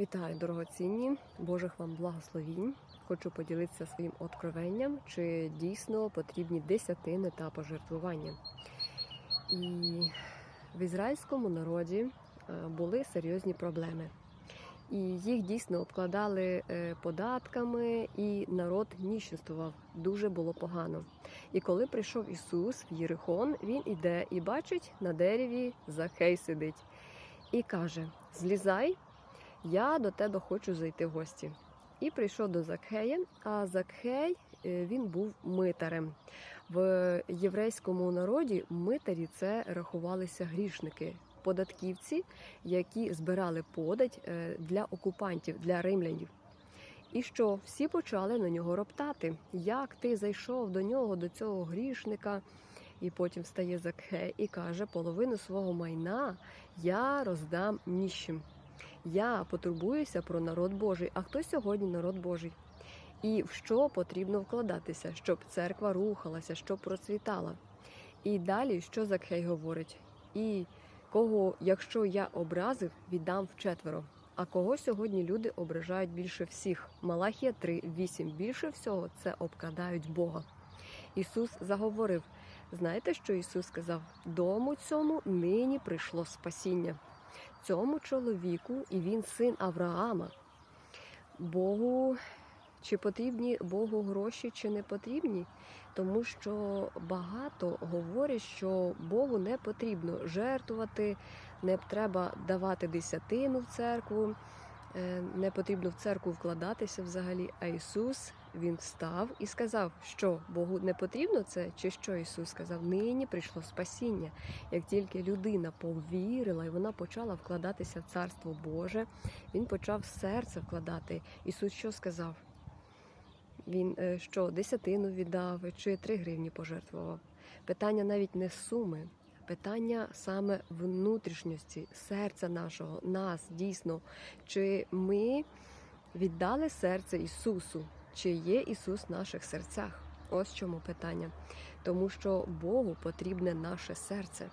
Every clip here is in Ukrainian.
Вітаю, дорогоцінні! Божих вам благословінь. Хочу поділитися своїм откровенням, чи дійсно потрібні десятини та пожертвування. І в ізраїльському народі е, були серйозні проблеми. І їх дійсно обкладали е, податками, і народ ніщенствував. Дуже було погано. І коли прийшов Ісус в Єрихон, він іде і бачить на дереві Захей сидить і каже: Злізай, я до тебе хочу зайти в гості. І прийшов до Закхея, а Закхей е, він був митарем. В єврейському народі митарі це рахувалися грішники, податківці, які збирали подать е, для окупантів, для римлянів. І що всі почали на нього роптати, як ти зайшов до нього, до цього грішника, і потім стає Закхей і каже: половину свого майна я роздам ніщим. Я потурбуюся про народ Божий. А хто сьогодні народ Божий? І в що потрібно вкладатися, щоб церква рухалася, щоб процвітала. І далі, що Закхей говорить? І кого, якщо я образив, віддам вчетверо. А кого сьогодні люди ображають більше всіх? Малахія 3, 8. Більше всього це обкрадають Бога. Ісус заговорив. Знаєте, що Ісус сказав? Дому цьому нині прийшло спасіння. Цьому чоловіку, і він син Авраама. Богу чи потрібні Богу гроші, чи не потрібні? Тому що багато говорять, що Богу не потрібно жертвувати, не треба давати десятину в церкву, е, не потрібно в церкву вкладатися взагалі. А Ісус Він встав і сказав, що Богу не потрібно це, чи що Ісус сказав? Нині прийшло спасіння. Як тільки людина повірила і вона почала вкладатися в Царство Боже, Він почав серце вкладати. Ісус що сказав? Він е, що десятину віддав чи три гривні пожертвував. Питання навіть не суми, питання саме внутрішньості, серця нашого, нас дійсно. Чи ми віддали серце Ісусу, чи є Ісус в наших серцях? Ось чому питання. Тому що Богу потрібне наше серце.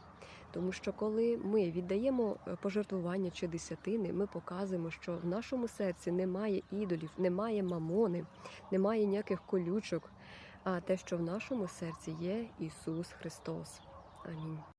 Тому що коли ми віддаємо е, пожертвування чи десятини, ми показуємо, що в нашому серці немає ідолів, немає мамони, немає ніяких колючок, а те, що в нашому серці є Ісус Христос. Амінь.